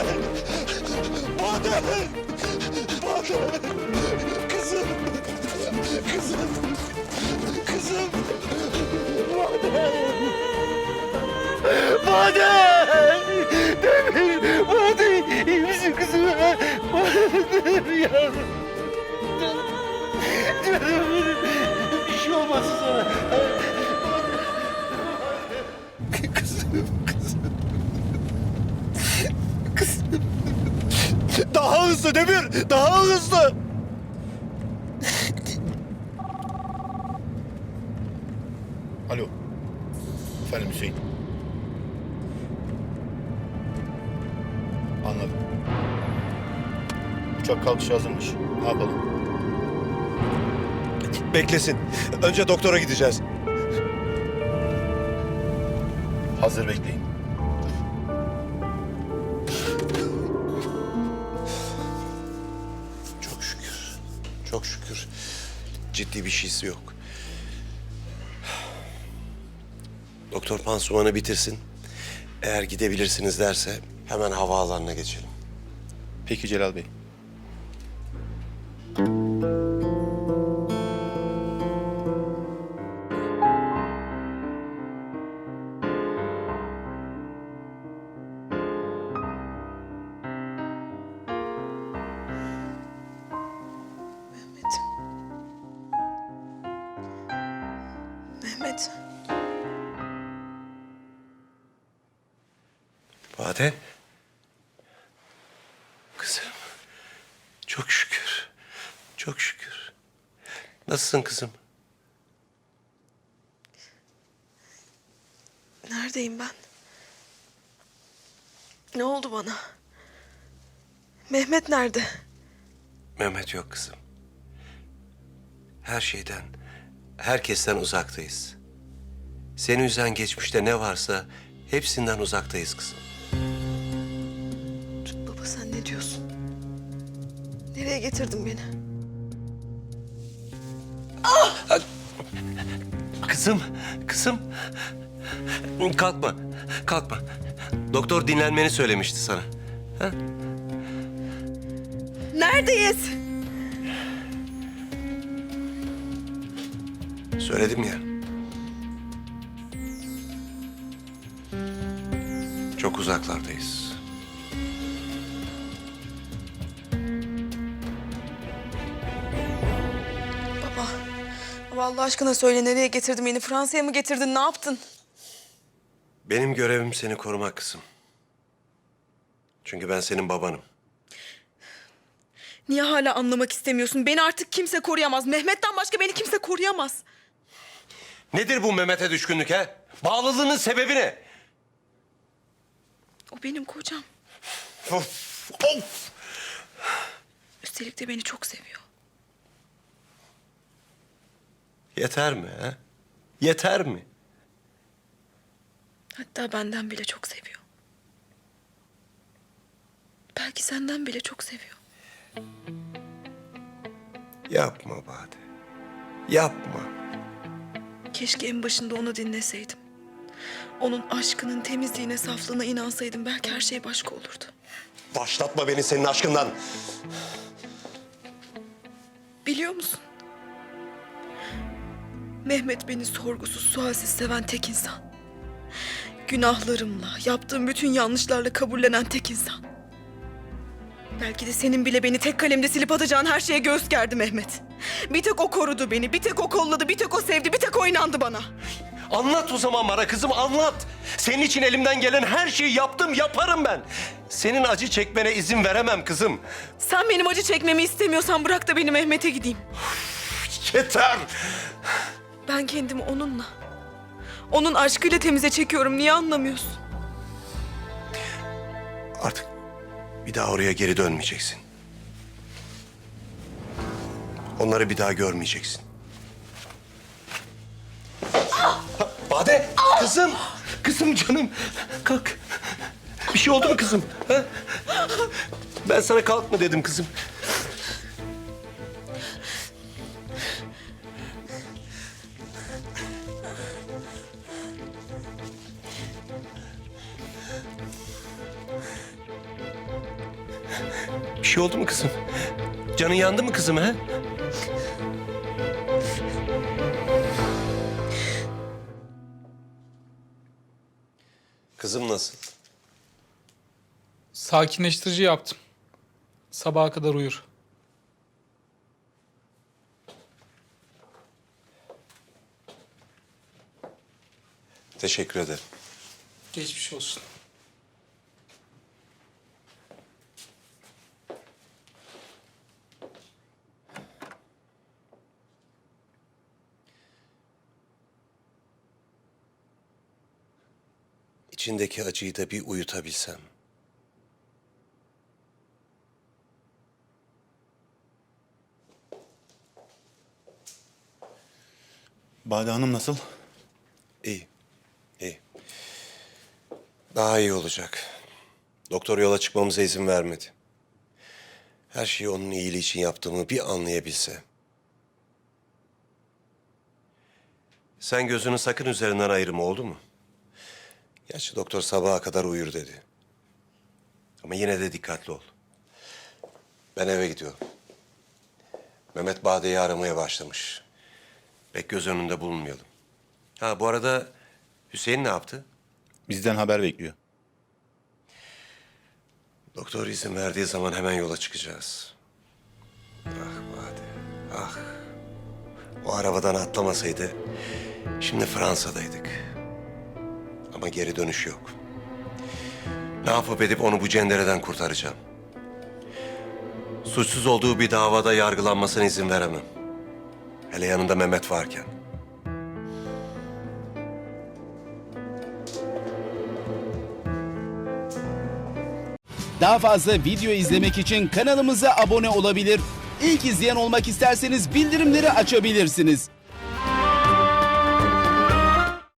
Bade! Bade! Bade! Kızım! Kızım! Kızım! Bade! Bade! Hızlı Demir! Daha hızlı! Alo. Efendim Hüseyin. Anladım. Uçak kalkışı hazırmış. Ne yapalım? Beklesin. Önce doktora gideceğiz. Hazır bekleyin. Çok şükür. Ciddi bir şeysi yok. Doktor pansumanı bitirsin. Eğer gidebilirsiniz derse hemen havaalanına geçelim. Peki Celal Bey. Bade. Kızım. Çok şükür. Çok şükür. Nasılsın kızım? Neredeyim ben? Ne oldu bana? Mehmet nerede? Mehmet yok kızım. Her şeyden, herkesten uzaktayız. Seni üzen geçmişte ne varsa hepsinden uzaktayız kızım. Baba sen ne diyorsun? Nereye getirdin beni? Kızım, kızım. Kalkma, kalkma. Doktor dinlenmeni söylemişti sana. Ha? Neredeyiz? Söyledim ya. Çok uzaklardayız. Allah aşkına söyle nereye getirdin beni? Fransa'ya mı getirdin? Ne yaptın? Benim görevim seni korumak kızım. Çünkü ben senin babanım. Niye hala anlamak istemiyorsun? Beni artık kimse koruyamaz. Mehmet'ten başka beni kimse koruyamaz. Nedir bu Mehmet'e düşkünlük ha? Bağlılığının sebebi ne? O benim kocam. Of, of! Üstelik de beni çok seviyor. Yeter mi ha? Yeter mi? Hatta benden bile çok seviyor. Belki senden bile çok seviyor. Yapma Bade. Yapma. Keşke en başında onu dinleseydim. Onun aşkının temizliğine, saflığına inansaydım belki her şey başka olurdu. Başlatma beni senin aşkından. Biliyor musun? Mehmet beni sorgusuz, sualsiz seven tek insan. Günahlarımla, yaptığım bütün yanlışlarla kabullenen tek insan. Belki de senin bile beni tek kalemde silip atacağın her şeye göğüs gerdi Mehmet. Bir tek o korudu beni, bir tek o kolladı, bir tek o sevdi, bir tek o inandı bana. Anlat o zaman bana kızım anlat. Senin için elimden gelen her şeyi yaptım yaparım ben. Senin acı çekmene izin veremem kızım. Sen benim acı çekmemi istemiyorsan bırak da beni Mehmet'e gideyim. Yeter. Ben kendimi onunla, onun aşkıyla temize çekiyorum. Niye anlamıyorsun? Artık bir daha oraya geri dönmeyeceksin. Onları bir daha görmeyeceksin. Bade, kızım. Kızım canım. Kalk. Bir şey oldu mu kızım? Ha? Ben sana kalkma dedim kızım. Bir şey oldu mu kızım? Canın yandı mı kızım ha? Kızım nasıl? Sakinleştirici yaptım. Sabaha kadar uyur. Teşekkür ederim. Geçmiş olsun. İçindeki acıyı da bir uyutabilsem. Bade Hanım nasıl? İyi, iyi. Daha iyi olacak. Doktor yola çıkmamıza izin vermedi. Her şeyi onun iyiliği için yaptığımı bir anlayabilse. Sen gözünü sakın üzerinden ayırma oldu mu? Gerçi doktor sabaha kadar uyur dedi. Ama yine de dikkatli ol. Ben eve gidiyorum. Mehmet Bade'yi aramaya başlamış. Pek göz önünde bulunmayalım. Ha bu arada Hüseyin ne yaptı? Bizden haber bekliyor. Doktor izin verdiği zaman hemen yola çıkacağız. Ah Bade, ah. O arabadan atlamasaydı şimdi Fransa'daydık. Ama geri dönüş yok. Ne yapıp edip onu bu cendereden kurtaracağım. Suçsuz olduğu bir davada yargılanmasına izin veremem. Hele yanında Mehmet varken. Daha fazla video izlemek için kanalımıza abone olabilir. İlk izleyen olmak isterseniz bildirimleri açabilirsiniz.